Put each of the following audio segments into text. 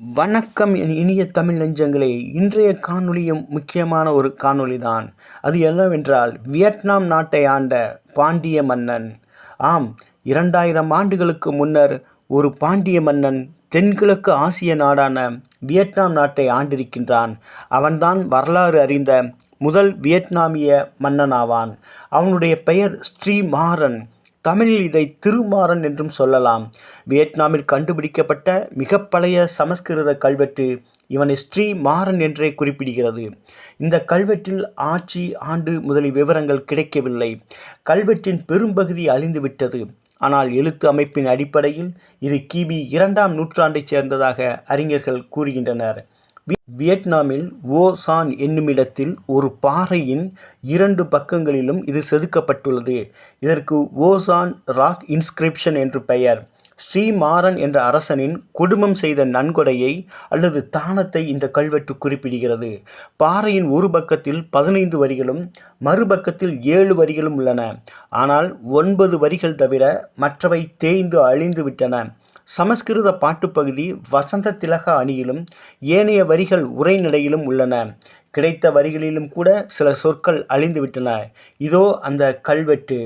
வணக்கம் என் இனிய தமிழ் நெஞ்சங்களே இன்றைய காணொளியும் முக்கியமான ஒரு காணொளி தான் அது என்னவென்றால் வியட்நாம் நாட்டை ஆண்ட பாண்டிய மன்னன். ஆம் இரண்டாயிரம் ஆண்டுகளுக்கு முன்னர் ஒரு பாண்டிய மன்னன் தென்கிழக்கு ஆசிய நாடான வியட்நாம் நாட்டை ஆண்டிருக்கின்றான். அவன்தான் வரலாறு அறிந்த முதல் வியட்நாமிய மன்னனாவான். அவனுடைய பெயர் ஸ்ரீமாறன். தமிழில் இதை திருமாறன் என்றும் சொல்லலாம். வியட்நாமில் கண்டுபிடிக்கப்பட்ட மிக பழைய சமஸ்கிருத கல்வெட்டு இவனை ஸ்ரீ மாறன் என்றே குறிப்பிடுகிறது. இந்த கல்வெட்டில் ஆட்சி ஆண்டு முதலிய விவரங்கள் கிடைக்கவில்லை. கல்வெட்டின் பெரும்பகுதி அழிந்துவிட்டது. ஆனால் எழுத்து அமைப்பின் அடிப்படையில் இது கிபி இரண்டாம் நூற்றாண்டைச் சேர்ந்ததாக அறிஞர்கள் கூறுகின்றனர். வியட்நாமில் ஓசான் என்னுமிடத்தில் ஒரு பாறையின் இரண்டு பக்கங்களிலும் இது செதுக்கப்பட்டுள்ளது. இதற்கு ஓசான் ராக் இன்ஸ்கிரிப்ஷன் என்று பெயர். ஸ்ரீமாறன் என்ற அரசனின் குடும்பம் செய்த நன்கொடையை அல்லது தானத்தை இந்த கல்வெட்டு குறிப்பிடுகிறது. பாறையின் ஒரு பக்கத்தில் பதினைந்து வரிகளும் மறுபக்கத்தில் ஏழு வரிகளும் உள்ளன. ஆனால் ஒன்பது வரிகள் தவிர மற்றவை தேய்ந்து அழிந்து விட்டன. சமஸ்கிருத பாட்டுப்பகுதி வசந்த திலக அணியிலும் ஏனைய வரிகள் உரைநடையிலும் உள்ளன. கிடைத்த வரிகளிலும் கூட சில சொற்கள் அழிந்துவிட்டன இதோ அந்த கல்வெட்டு.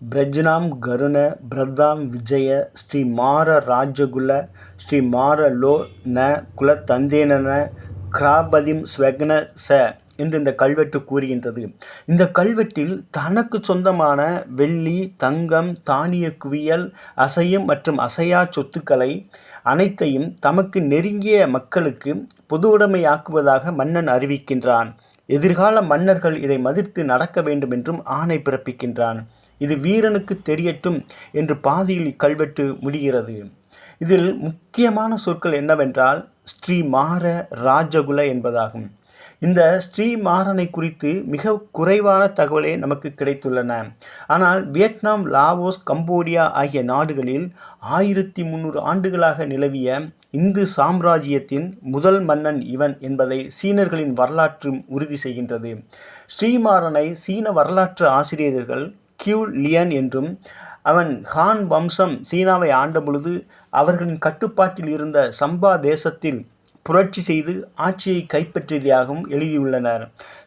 பிரஜ்னாம் கருண பிரதாம் விஜய ஸ்ரீ மார ராஜகுல ஸ்ரீ மார லோ ந குலத்தந்தேனன கிராபதிம் ஸ்வக்ன ச. என்று இந்த கல்வெட்டு கூறுகின்றது. இந்த கல்வெட்டில் தனக்கு சொந்தமான வெள்ளி தங்கம் தானிய குவியல் அசையும் மற்றும் அசையா சொத்துக்களை அனைத்தையும் தமக்கு நெருங்கிய மக்களுக்கு பொதுவுடைமையாக்குவதாக மன்னன் அறிவிக்கின்றான். எதிர்கால மன்னர்கள் இதை மதித்து நடக்க வேண்டும் என்றும் ஆணை பிறப்பிக்கின்றான். இது வீரனுக்கு தெரியட்டும் என்று பாதியில் இக்கல்வெட்டு முடிகிறது. இதில் முக்கியமான சொற்கள் என்னவென்றால் ஸ்ரீ மார ராஜகுல என்பதாகும். இந்த ஸ்ரீமாறனை குறித்து மிக குறைவான தகவலே நமக்கு கிடைத்துள்ளன. ஆனால் வியட்நாம் லாவோஸ் கம்போடியா ஆகிய நாடுகளில் ஆயிரத்தி முந்நூறு ஆண்டுகளாக நிலவிய இந்து சாம்ராஜ்யத்தின் முதல் மன்னன் இவன் என்பதை சீனர்களின் வரலாற்று உறுதி செய்கின்றது. ஸ்ரீமாறனை சீன வரலாற்று ஆசிரியர்கள் கியூ லியன் என்றும் அவன் ஹான் வம்சம் சீனாவை ஆண்டபொழுது அவர்களின் கட்டுப்பாட்டில் இருந்த சம்பா தேசத்தில் புரட்சி செய்து ஆட்சியை கைப்பற்றியதாகவும் எழுதியுள்ளனர்.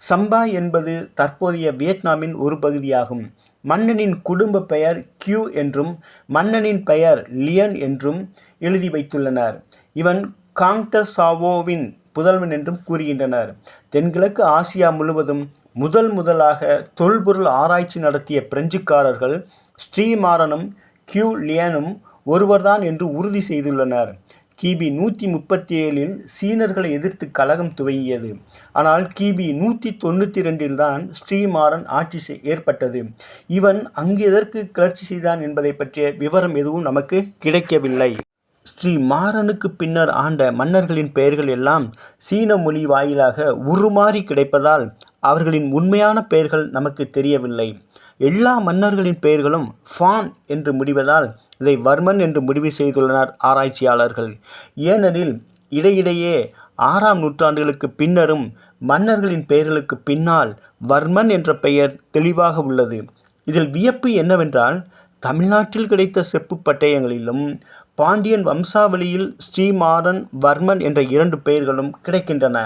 சம்பா என்பது தற்போதைய வியட்நாமின் ஒரு பகுதியாகும். மன்னனின் குடும்ப பெயர் கியூ என்றும் மன்னனின் பெயர் லியன் என்றும் எழுதி வைத்துள்ளனர். இவன் காங்டசாவோவின் புதல்வன் என்றும் கூறுகின்றனர். தென்கிழக்கு ஆசியா முழுவதும் முதல் முதலாக தொல்பொருள் ஆராய்ச்சி நடத்திய பிரெஞ்சுக்காரர்கள் ஸ்ரீமாறனும் கியூ லியனும் ஒருவர்தான் என்று உறுதி செய்துள்ளனர். கிபி நூற்றி முப்பத்தி ஏழில் சீனர்களை எதிர்த்து கலகம் துவங்கியது. ஆனால் கிபி நூற்றி தொண்ணூற்றி ரெண்டில் தான் ஸ்ரீமாறன் ஆட்சி ஏற்பட்டது. இவன் அங்கு எதற்கு கிளர்ச்சி செய்தான் என்பதை பற்றிய விவரம் எதுவும் நமக்கு கிடைக்கவில்லை. ஸ்ரீ மாறனுக்கு பின்னர் ஆண்ட மன்னர்களின் பெயர்கள் எல்லாம் சீன மொழி வாயிலாக உருமாறி கிடைப்பதால் அவர்களின் உண்மையான பெயர்கள் நமக்கு தெரியவில்லை. எல்லா மன்னர்களின் பெயர்களும் ஃபான் என்று முடிவதால் இதை வர்மன் என்று முடிவு செய்துள்ளனர் ஆராய்ச்சியாளர்கள். ஏனெனில் இடையிடையே ஆறாம் நூற்றாண்டுகளுக்கு பின்னரும் மன்னர்களின் பெயர்களுக்கு பின்னால் வர்மன் என்ற பெயர் தெளிவாக உள்ளது. இதில் வியப்பு என்னவென்றால் தமிழ்நாட்டில் கிடைத்த செப்பு பட்டயங்களிலும் பாண்டியன் வம்சாவளியில் ஸ்ரீமாறன் வர்மன் என்ற இரண்டு பெயர்களும் கிடைக்கின்றன.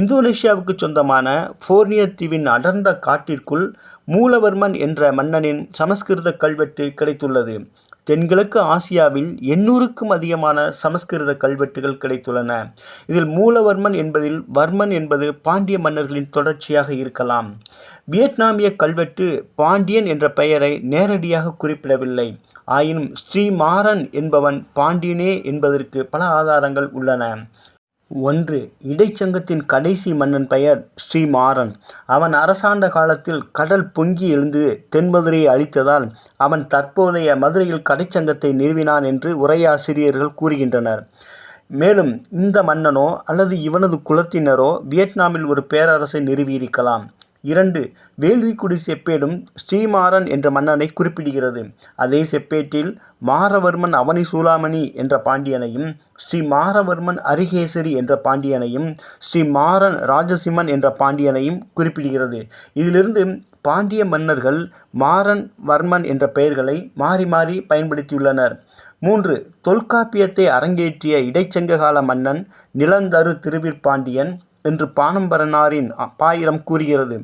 இந்தோனேஷியாவுக்கு சொந்தமான ஃபோர்னிய தீவின் அடர்ந்த காட்டிற்குள் மூலவர்மன் என்ற மன்னனின் சமஸ்கிருத கல்வெட்டு கிடைத்துள்ளது. தென்கிழக்கு ஆசியாவில் எண்ணூறுக்கும் அதிகமான சமஸ்கிருத கல்வெட்டுகள் கிடைத்துள்ளன. இதில் மூலவர்மன் என்பதில் வர்மன் என்பது பாண்டிய மன்னர்களின் தொடர்ச்சியாக இருக்கலாம். வியட்நாமிய கல்வெட்டு பாண்டியன் என்ற பெயரை நேரடியாக குறிப்பிடவில்லை. ஆயினும் ஸ்ரீமாறன் என்பவன் பாண்டியனே என்பதற்கு பல ஆதாரங்கள் உள்ளன. ஒன்று இடைச்சங்கத்தின் கடைசி மன்னன் பெயர் ஸ்ரீமாறன். அவன் அரசாண்ட காலத்தில் கடல் பொங்கி எழுந்து தென்மதுரையை அழித்ததால் அவன் தற்போதைய மதுரையில் கடைச்சங்கத்தை நிறுவினான் என்று உரையாசிரியர்கள் கூறுகின்றனர். மேலும் இந்த மன்னனோ அல்லது இவனது குலத்தினரோ வியட்நாமில் ஒரு பேரரசை நிறுவியிருக்கலாம். இரண்டு வேள்விக்குடி செப்பேடும் ஸ்ரீமாறன் என்ற மன்னனை குறிப்பிடுகிறது. அதே செப்பேட்டில் மாரவர்மன் அவனி சூலாமணி என்ற பாண்டியனையும் ஸ்ரீ மாரவர்மன் அரிகேசரி என்ற பாண்டியனையும் ஸ்ரீ மாறன் ராஜசிம்மன் என்ற பாண்டியனையும் குறிப்பிடுகிறது. இதிலிருந்து பாண்டிய மன்னர்கள் மாறன் வர்மன் என்ற பெயர்களை மாறி மாறி பயன்படுத்தியுள்ளனர். மூன்று தொல்காப்பியத்தை அரங்கேற்றிய இடைச்சங்ககால மன்னன் நிலந்தரு திருவிற்பாண்டியன் என்று பானம்பரனாரின் பாயிரம் கூறுகிறது.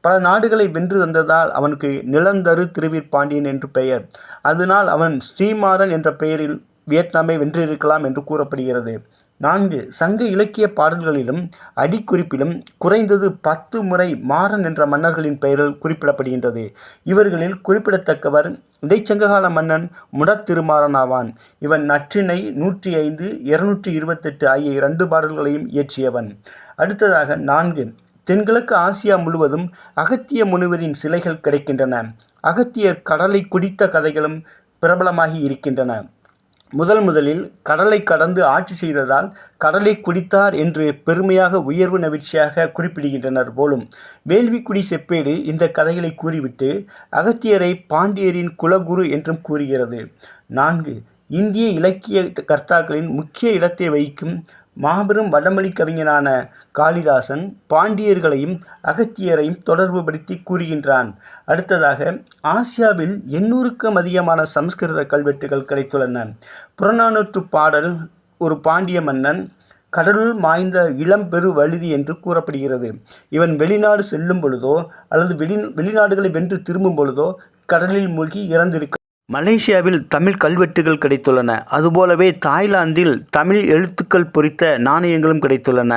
பல நாடுகளை வென்று தந்ததால் அவனுக்கு நிலந்தரு திருவிற்பாண்டியன் என்று பெயர். அதனால் அவன் ஸ்ரீமாறன் என்ற பெயரில் வியட்நாமை வென்றிருக்கலாம் என்று கூறப்படுகிறது. நான்கு சங்க இலக்கிய பாடல்களிலும் அடிக்குறிப்பிலும் குறைந்தது பத்து முறை மாறன் என்ற மன்னர்களின் பெயரில் குறிப்பிடப்படுகின்றது. இவர்களில் குறிப்பிடத்தக்கவர் இடைச்சங்ககால மன்னன் முடத்திருமாறன் ஆவான் இவன் நற்றினை நூற்றி ஐந்து இருநூற்றி இருபத்தெட்டு ஆகிய இரண்டு பாடல்களையும் இயற்றியவன். அடுத்ததாக நான்கு. தென்கிழக்கு ஆசியா முழுவதும் அகத்திய முனிவரின் சிலைகள் கிடைக்கின்றன. அகத்தியர் கடலை குடித்த கதைகளும் பிரபலமாகி இருக்கின்றன. முதல் முதலில் கடலை கடந்து ஆட்சி செய்ததால் கடலை குடித்தார் என்று பெருமையாக உயர்வு நவிற்சியாக குறிப்பிடுகின்றனர் போலும். வேள்விக்குடி செப்பேடு இந்த கதைகளை கூறிவிட்டு அகத்தியரை பாண்டியரின் குலகுரு என்றும் கூறுகிறது. நான்கு. இந்திய இலக்கிய கர்த்தாக்களின் முக்கிய இடத்தை வகிக்கும் மாபெரும் வடமொழி கவிஞனான காளிதாசன் பாண்டியர்களையும் அகத்தியரையும் தொடர்புபடுத்தி கூறுகின்றான். அடுத்ததாக ஆசியாவில் எண்ணூறுக்கும் அதிகமான சமஸ்கிருத கல்வெட்டுகள் கிடைத்துள்ளன. புறநானூற்று பாடல் ஒரு பாண்டிய மன்னன் கடலுள் மாய்ந்த இளம்பெரு வழுதி என்று கூறப்படுகிறது. இவன் வெளிநாடு செல்லும் பொழுதோ அல்லது வெளி வெளிநாடுகளை வென்று திரும்பும் பொழுதோ கடலில் மூழ்கி இறந்திருக்க மலேசியாவில் தமிழ் கல்வெட்டுகள் கிடைத்துள்ளன. அதுபோலவே தாய்லாந்தில் தமிழ் எழுத்துக்கள் பொறித்த நாணயங்களும் கிடைத்துள்ளன.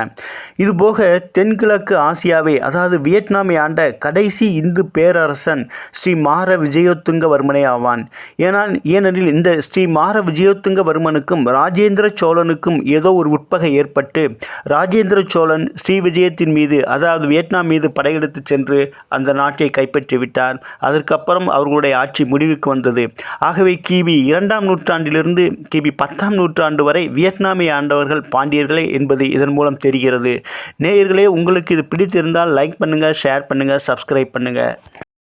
இதுபோக தென்கிழக்கு ஆசியாவை அதாவது வியட்நாமை ஆண்ட கடைசி இந்து பேரரசன் ஸ்ரீ மார விஜயோத்துங்கவர்மனே ஆவான். ஏனால் ஏனெனில் இந்த ஸ்ரீ மார விஜயோத்துங்கவர்மனுக்கும் ராஜேந்திர சோழனுக்கும் ஏதோ ஒரு உட்பகை ஏற்பட்டு ராஜேந்திர சோழன் ஸ்ரீ விஜயத்தின் மீது அதாவது வியட்நாம் மீது படையெடுத்து சென்று அந்த நாட்டை கைப்பற்றி விட்டார் அதற்கப்புறம் அவர்களுடைய ஆட்சி முடிவுக்கு வந்தது. ஆகவே கிபி இரண்டாம் நூற்றாண்டிலிருந்து கிபி பத்தாம் நூற்றாண்டு வரை வியட்நாமை ஆண்டவர்கள் பாண்டியர்களே என்பது இதன் மூலம் தெரிகிறது. நேயர்களே உங்களுக்கு இது பிடித்திருந்தால் லைக் பண்ணுங்கள் ஷேர் பண்ணுங்கள் சப்ஸ்கிரைப் பண்ணுங்கள்